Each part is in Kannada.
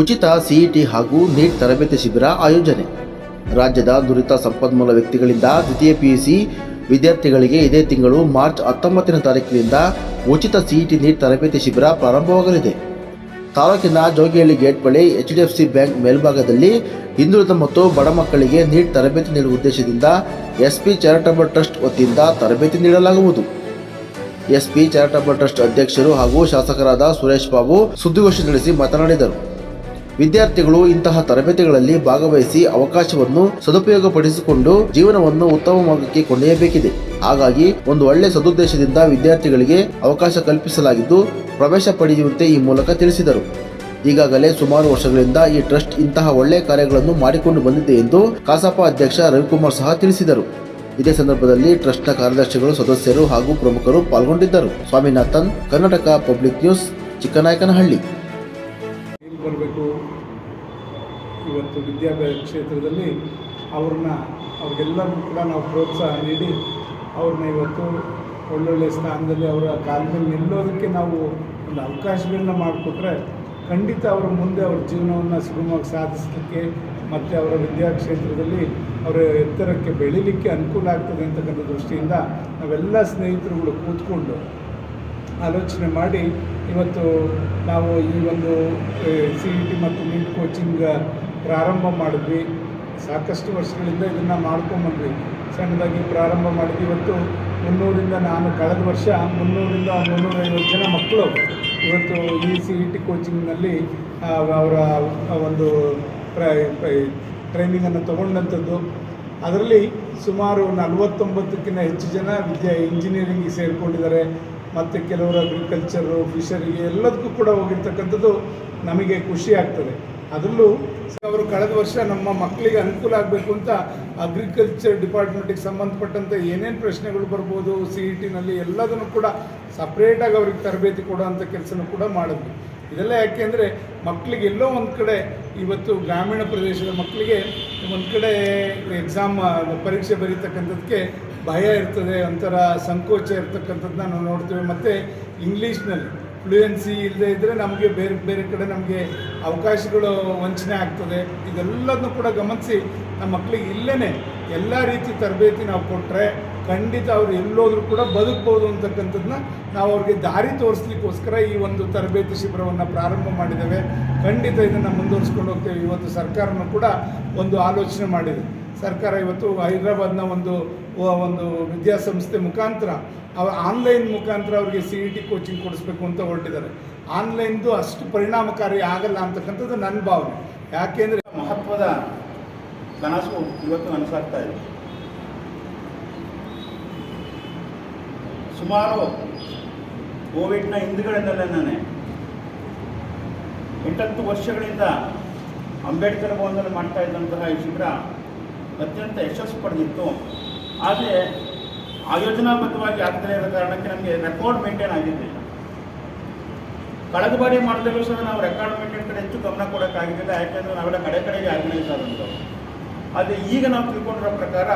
ಉಚಿತ ಸಿಇಟಿ ಹಾಗೂ ನೀಟ್ ತರಬೇತಿ ಶಿಬಿರ ಆಯೋಜನೆ. ರಾಜ್ಯದ ನುರಿತ ಸಂಪನ್ಮೂಲ ವ್ಯಕ್ತಿಗಳಿಂದ ದ್ವಿತೀಯ ಪಿಯುಸಿ ವಿದ್ಯಾರ್ಥಿಗಳಿಗೆ ಇದೇ ತಿಂಗಳು ಮಾರ್ಚ್ ಹತ್ತೊಂಬತ್ತನೇ ತಾರೀಕಿನಿಂದ ಉಚಿತ ಸಿಇಟಿ ನೀಟ್ ತರಬೇತಿ ಶಿಬಿರ ಪ್ರಾರಂಭವಾಗಲಿದೆ. ತಾಲೂಕಿನ ಜೋಗಿಹಳ್ಳಿ ಗೇಟ್ ಬಳಿ H D F C bank ಮೇಲ್ಭಾಗದಲ್ಲಿ ಹಿಂದುಳಿದ ಮತ್ತು ಬಡ ಮಕ್ಕಳಿಗೆ ನೀಟ್ ತರಬೇತಿ ನೀಡುವ ಉದ್ದೇಶದಿಂದ ಎಸ್ಪಿ ಚಾರಿಟಬಲ್ ಟ್ರಸ್ಟ್ ವತಿಯಿಂದ ತರಬೇತಿ ನೀಡಲಾಗುವುದು. ಎಸ್ಪಿ ಚಾರಿಟಬಲ್ ಟ್ರಸ್ಟ್ ಅಧ್ಯಕ್ಷರು ಹಾಗೂ ಶಾಸಕರಾದ ಸುರೇಶ್ ಬಾಬು ಸುದ್ದಿಗೋಷ್ಠಿ ನಡೆಸಿ ಮಾತನಾಡಿದರು. ವಿದ್ಯಾರ್ಥಿಗಳು ಇಂತಹ ತರಬೇತಿಗಳಲ್ಲಿ ಭಾಗವಹಿಸಿ ಅವಕಾಶವನ್ನು ಸದುಪಯೋಗಪಡಿಸಿಕೊಂಡು ಜೀವನವನ್ನು ಉತ್ತಮ ಮಾರ್ಗಕ್ಕೆ ಕೊಂಡೊಯ್ಯಬೇಕಿದೆ. ಹಾಗಾಗಿ ಒಂದು ಒಳ್ಳೆ ಸದುದ್ದೇಶದಿಂದ ವಿದ್ಯಾರ್ಥಿಗಳಿಗೆ ಅವಕಾಶ ಕಲ್ಪಿಸಲಾಗಿದ್ದು ಪ್ರವೇಶ ಪಡೆಯುವಂತೆ ಈ ಮೂಲಕ ತಿಳಿಸಿದರು. ಈಗಾಗಲೇ ಸುಮಾರು ವರ್ಷಗಳಿಂದ ಈ ಟ್ರಸ್ಟ್ ಇಂತಹ ಒಳ್ಳೆಯ ಕಾರ್ಯಗಳನ್ನು ಮಾಡಿಕೊಂಡು ಬಂದಿದೆ ಎಂದು ಕಸಾಪ ಅಧ್ಯಕ್ಷ ರವಿಕುಮಾರ್ ಸಹ ತಿಳಿಸಿದರು. ಇದೇ ಸಂದರ್ಭದಲ್ಲಿ ಟ್ರಸ್ಟ್ನ ಕಾರ್ಯದರ್ಶಿಗಳು, ಸದಸ್ಯರು ಹಾಗೂ ಪ್ರಮುಖರು ಪಾಲ್ಗೊಂಡಿದ್ದರು. Swaminathan, Karnataka public news, Chikkanayakanahalli. ಬರಬೇಕು ಇವತ್ತು ವಿದ್ಯಾಭ್ಯಾಸ ಕ್ಷೇತ್ರದಲ್ಲಿ ಅವ್ರನ್ನ ಅವ್ರಿಗೆಲ್ಲರಿಗೂ ಕೂಡ ನಾವು ಪ್ರೋತ್ಸಾಹ ನೀಡಿ ಅವ್ರನ್ನ ಇವತ್ತು ಒಳ್ಳೊಳ್ಳೆ ಸ್ಥಾನದಲ್ಲಿ ಅವರ ಕಾಲದಲ್ಲಿ ನಿಲ್ಲೋದಕ್ಕೆ ನಾವು ಒಂದು ಅವಕಾಶಗಳನ್ನ ಮಾಡಿಕೊಟ್ರೆ ಖಂಡಿತ ಅವರು ಮುಂದೆ ಅವ್ರ ಜೀವನವನ್ನು ಸುಗಮವಾಗಿ ಸಾಧಿಸಲಿಕ್ಕೆ ಮತ್ತು ಅವರ ವಿದ್ಯಾಕ್ಷೇತ್ರದಲ್ಲಿ ಅವರ ಎತ್ತರಕ್ಕೆ ಬೆಳೀಲಿಕ್ಕೆ ಅನುಕೂಲ ಆಗ್ತದೆ ಅಂತಕ್ಕಂಥ ದೃಷ್ಟಿಯಿಂದ ನಾವೆಲ್ಲ ಸ್ನೇಹಿತರುಗಳು ಕೂತ್ಕೊಂಡು ಆಲೋಚನೆ ಮಾಡಿ ಇವತ್ತು ನಾವು ಈ ಒಂದು ಸಿ ಇ ಟಿ ಮತ್ತು ನೀಟ್ ಕೋಚಿಂಗ್ ಪ್ರಾರಂಭ ಮಾಡಿದ್ವಿ. ಸಾಕಷ್ಟು ವರ್ಷಗಳಿಂದ ಇದನ್ನು ಮಾಡ್ಕೊಂಬಂದ್ವಿ. ಸಣ್ಣದಾಗಿ ಪ್ರಾರಂಭ ಮಾಡಿದ್ವಿ. ಇವತ್ತು ಮುನ್ನೂರಿಂದ ನಾನು, ಕಳೆದ ವರ್ಷ ಮುನ್ನೂರಿಂದ ಮುನ್ನೂರೈವತ್ತು ಜನ ಮಕ್ಕಳು ಇವತ್ತು ಈ ಸಿ ಇ ಟಿ ಕೋಚಿಂಗ್ನಲ್ಲಿ ಅವರ ಒಂದು ಟ್ರೈನಿಂಗನ್ನು ತಗೊಂಡಂಥದ್ದು. ಅದರಲ್ಲಿ ಸುಮಾರು ನಲವತ್ತೊಂಬತ್ತಕ್ಕಿಂತ ಹೆಚ್ಚು ಜನ ವಿದ್ಯಾ ಇಂಜಿನಿಯರಿಂಗಿಗೆ ಸೇರಿಕೊಂಡಿದ್ದಾರೆ. ಮತ್ತು ಕೆಲವರು ಅಗ್ರಿಕಲ್ಚರು ಫಿಶರಿಗೆ ಎಲ್ಲದಕ್ಕೂ ಕೂಡ ಹೋಗಿರ್ತಕ್ಕಂಥದ್ದು ನಮಗೆ ಖುಷಿ ಆಗ್ತದೆ. ಅದರಲ್ಲೂ ಅವರು ಕಳೆದ ವರ್ಷ ನಮ್ಮ ಮಕ್ಕಳಿಗೆ ಅನುಕೂಲ ಆಗಬೇಕು ಅಂತ ಅಗ್ರಿಕಲ್ಚರ್ ಡಿಪಾರ್ಟ್ಮೆಂಟಿಗೆ ಸಂಬಂಧಪಟ್ಟಂತೆ ಏನೇನು ಪ್ರಶ್ನೆಗಳು ಬರ್ಬೋದು ಸಿ ಇ ಟಿನಲ್ಲಿ ಎಲ್ಲದನ್ನು ಕೂಡ ಸಪ್ರೇಟಾಗಿ ಅವ್ರಿಗೆ ತರಬೇತಿ ಕೊಡೋವಂಥ ಕೆಲಸನೂ ಕೂಡ ಮಾಡಿದ್ವಿ. ಇದೆಲ್ಲ ಯಾಕೆ ಅಂದರೆ ಮಕ್ಕಳಿಗೆ ಎಲ್ಲೋ ಒಂದು ಕಡೆ ಇವತ್ತು ಗ್ರಾಮೀಣ ಪ್ರದೇಶದ ಮಕ್ಕಳಿಗೆ ಒಂದು ಕಡೆ ಎಕ್ಸಾಮ್ ಪರೀಕ್ಷೆ ಬರೀತಕ್ಕಂಥದ್ದಕ್ಕೆ ಭಯ ಇರ್ತದೆ, ಒಂಥರ ಸಂಕೋಚ ಇರ್ತಕ್ಕಂಥದ್ದನ್ನ ನಾವು ನೋಡ್ತೇವೆ. ಮತ್ತು ಇಂಗ್ಲೀಷ್ನಲ್ಲಿ ಫ್ಲೂಯೆನ್ಸಿ ಇಲ್ಲದೆ ಇದ್ದರೆ ನಮಗೆ ಬೇರೆ ಬೇರೆ ಕಡೆ ನಮಗೆ ಅವಕಾಶಗಳು ವಂಚನೆ ಆಗ್ತದೆ. ಇದೆಲ್ಲದನ್ನು ಕೂಡ ಗಮನಿಸಿ ನಮ್ಮ ಮಕ್ಕಳಿಗೆ ಇಲ್ಲೇ ಎಲ್ಲ ರೀತಿ ತರಬೇತಿ ನಾವು ಕೊಟ್ಟರೆ ಖಂಡಿತ ಅವ್ರು ಎಲ್ಲೋದ್ರೂ ಕೂಡ ಬದುಕ್ಬೋದು ಅಂತಕ್ಕಂಥದ್ದನ್ನ ನಾವು ಅವ್ರಿಗೆ ದಾರಿ ತೋರಿಸ್ಲಿಕ್ಕೋಸ್ಕರ ಈ ಒಂದು ತರಬೇತಿ ಶಿಬಿರವನ್ನು ಪ್ರಾರಂಭ ಮಾಡಿದ್ದೇವೆ. ಖಂಡಿತ ಇದನ್ನು ಮುಂದುವರಿಸ್ಕೊಂಡು ಹೋಗ್ತೇವೆ. ಇವತ್ತು ಸರ್ಕಾರನೂ ಕೂಡ ಒಂದು ಆಲೋಚನೆ ಮಾಡಿದೆ. ಸರ್ಕಾರ ಇವತ್ತು ಹೈದರಾಬಾದ್ನ ಒಂದು ಒಂದು ವಿದ್ಯಾಸಂಸ್ಥೆ ಮುಖಾಂತರ ಅವ ಆನ್ಲೈನ್ ಮುಖಾಂತರ ಅವರಿಗೆ ಸಿ ಇ ಟಿ ಕೋಚಿಂಗ್ ಕೊಡಿಸ್ಬೇಕು ಅಂತ ಹೊರಟಿದ್ದಾರೆ. ಆನ್ಲೈನ್ದು ಅಷ್ಟು ಪರಿಣಾಮಕಾರಿ ಆಗಲ್ಲ ಅಂತಕ್ಕಂಥದ್ದು ನನ್ನ ಭಾವನೆ. ಯಾಕೆಂದರೆ ಮಹತ್ವದ ಕನಸು ಇವತ್ತು ನನಸಾಗ್ತಾ ಇದೆ. ಸುಮಾರು ಕೋವಿಡ್ನ ಹಿಂದುಗಳಿಂದಲೇ ಎಂಟತ್ತು ವರ್ಷಗಳಿಂದ ಅಂಬೇಡ್ಕರ್ ಭವನದಲ್ಲಿ ಮಾಡ್ತಾ ಇದ್ದಂತಹ ಈ ಶಿಬಿರ ಅತ್ಯಂತ ಯಶಸ್ಸು ಪಡೆದಿತ್ತು. ಆದರೆ ಆಯೋಜನಾಬದ್ಧವಾಗಿ ಆಗ್ತಾ ಇರೋ ಕಾರಣಕ್ಕೆ ನಮಗೆ ರೆಕಾರ್ಡ್ ಮೇಂಟೈನ್ ಆಗಿರಲಿಲ್ಲ. ಕಳೆದ ಬಾರಿ ಮಾಡಿದಾಗಲೂ ಸಹ ನಾವು ರೆಕಾರ್ಡ್ ಮೇಂಟೈನ್ ಕಡೆ ಹೆಚ್ಚು ಗಮನ ಕೊಡೋಕ್ಕಾಗಿರಲಿಲ್ಲ ಯಾಕೆಂದರೆ ನಾವೆಲ್ಲ ಕಡೆ ಕಡೆಗೆ ಆರ್ಗನೈಸ್ ಆದಂಥವು ಆದರೆ ಈಗ ನಾವು ತಿಳ್ಕೊಂಡಿರೋ ಪ್ರಕಾರ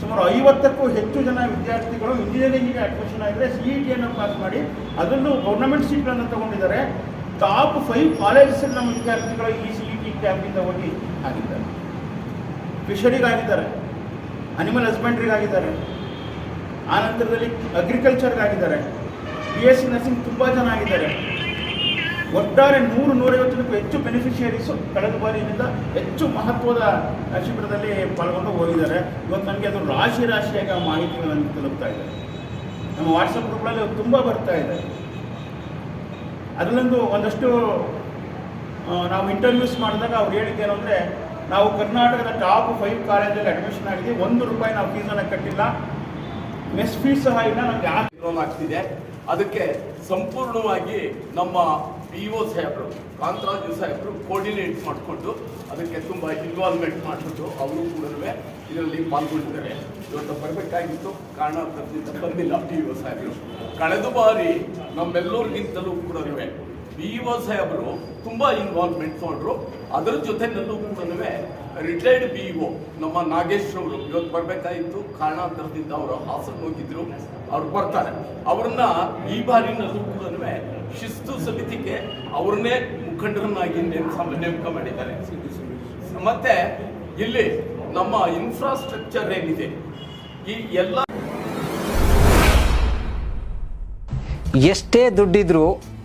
ಸುಮಾರು ಐವತ್ತಕ್ಕೂ ಹೆಚ್ಚು ಜನ ವಿದ್ಯಾರ್ಥಿಗಳು ಇಂಜಿನಿಯರಿಂಗಿಗೆ ಅಡ್ಮಿಷನ್ ಆಗಿದ್ರೆ ಸಿ ಇ ಟಿಯನ್ನು ಪಾಸ್ ಮಾಡಿ ಅದನ್ನು ಗೌರ್ನಮೆಂಟ್ ಸೀಟ್ಗಳನ್ನು ತಗೊಂಡಿದ್ದಾರೆ. ಟಾಪ್ ಫೈವ್ ಕಾಲೇಜಸ್ ನಮ್ಮ ವಿದ್ಯಾರ್ಥಿಗಳು ಈ ಸಿ ಇ ಟಿ ಕ್ಯಾಂಪಿಂದ ಹೋಗಿ ಆಗಿದ್ದಾರೆ. ಫಿಶರಿಗಾಗಿದ್ದಾರೆ ಅನಿಮಲ್ ಹಸ್ಬೆಂಡ್ರಿಗಾಗಿದ್ದಾರೆ ಆ ನಂತರದಲ್ಲಿ ಅಗ್ರಿಕಲ್ಚರ್ಗಾಗಿದ್ದಾರೆ ಬಿ ಎಸ್ ಸಿ ನರ್ಸಿಂಗ್ ತುಂಬ ಜನ ಆಗಿದ್ದಾರೆ. ಒಟ್ಟಾರೆ ನೂರು ನೂರೈವತ್ತಕ್ಕೂ ಹೆಚ್ಚು ಬೆನಿಫಿಷಿಯರೀಸು ಕಳೆದ ಬಾರಿಯಿಂದ ಹೆಚ್ಚು ಮಹತ್ವದ ಶಿಬಿರದಲ್ಲಿ ಪಾಲ್ಗೊಂಡು ಹೋಗಿದ್ದಾರೆ. ಇವತ್ತು ನನಗೆ ಅದು ರಾಶಿ ರಾಶಿಯಾಗಿ ಆ ಮಾಹಿತಿಗಳನ್ನು ತಲುಪ್ತಾ ಇದೆ. ನಮ್ಮ ವಾಟ್ಸಪ್ ಗ್ರೂಪ್ಗಳಲ್ಲಿ ತುಂಬ ಬರ್ತಾ ಇದೆ. ಅದರಲ್ಲೊಂದು ಒಂದಷ್ಟು ನಾವು ಇಂಟರ್ವ್ಯೂಸ್ ಮಾಡಿದಾಗ ಅವ್ರು ಹೇಳಿದ್ದೇನು ಅಂದರೆ, ನಾವು ಕರ್ನಾಟಕದ ಟಾಪ್ ಫೈವ್ ಕಾಲೇಜಲ್ಲಿ ಅಡ್ಮಿಷನ್ ಆಗಿದೆ. ಒಂದು ರೂಪಾಯಿ ನಾವು ಫೀಸನ್ನು ಕಟ್ಟಿಲ್ಲ. ಮೆಸ್ ಫೀಸ್ ಸಹ ಇಲ್ಲ ನಮ್ಗೆ ಯಾಕೆ ಆಗ್ತಿದೆ. ಅದಕ್ಕೆ ಸಂಪೂರ್ಣವಾಗಿ ನಮ್ಮ ಪಿ ಒ ಸಾಹೇಬರು, ಕಾಂತರಾಜು ಸಾಹೇಬರು ಕೋರ್ಡಿನೇಟ್ ಮಾಡಿಕೊಂಡು ಅದಕ್ಕೆ ತುಂಬ ಇನ್ವಾಲ್ವ್ಮೆಂಟ್ ಮಾಡಿಬಿಟ್ಟು ಅವರು ಕೂಡ ಇದರಲ್ಲಿ ಪಾಲ್ಗೊಂಡಿದ್ದಾರೆ. ಇವತ್ತು ಬರಬೇಕಾಗಿತ್ತು, ಕಾರಣ ಬಂದಿಲ್ಲ ಪಿ ಒ ಸಾಹೇಬರು. ಕಳೆದ ಬಾರಿ ನಮ್ಮೆಲ್ಲರಿಗಿಂತಲೂ ಕೂಡ ಬಿ ಒ ಸಾಹೇಬರು ತುಂಬ ಇನ್ವಾಲ್ವ್ಮೆಂಟ್ ತೊಗೊಂಡ್ರು. ಅದರ ಜೊತೆನಲ್ಲೂ ಕೂಡ ರಿಟೈರ್ಡ್ ಬಿ ಒ ನಮ್ಮ ನಾಗೇಶ್ ಅವರು ಇವತ್ತು ಬರಬೇಕಾಯಿತು. ಕಾರಣಾಂತರದಿಂದ ಅವರು ಹಾಸನ ಹೋಗಿದ್ರು. ಅವ್ರು ಬರ್ತಾರೆ. ಅವ್ರನ್ನ ಈ ಬಾರಿನಲ್ಲೂ ಕೂಡ ಶಿಸ್ತು ಸಮಿತಿಗೆ ಅವ್ರನ್ನೇ ಮುಖಂಡರನ್ನಾಗಿ ನೇಮಕ ಮಾಡಿದ್ದಾರೆ. ಮತ್ತೆ ಇಲ್ಲಿ ನಮ್ಮ ಇನ್ಫ್ರಾಸ್ಟ್ರಕ್ಚರ್ ಏನಿದೆ? ಈ ಎಲ್ಲ ಎಷ್ಟೇ ದುಡ್ಡಿದ್ರೂ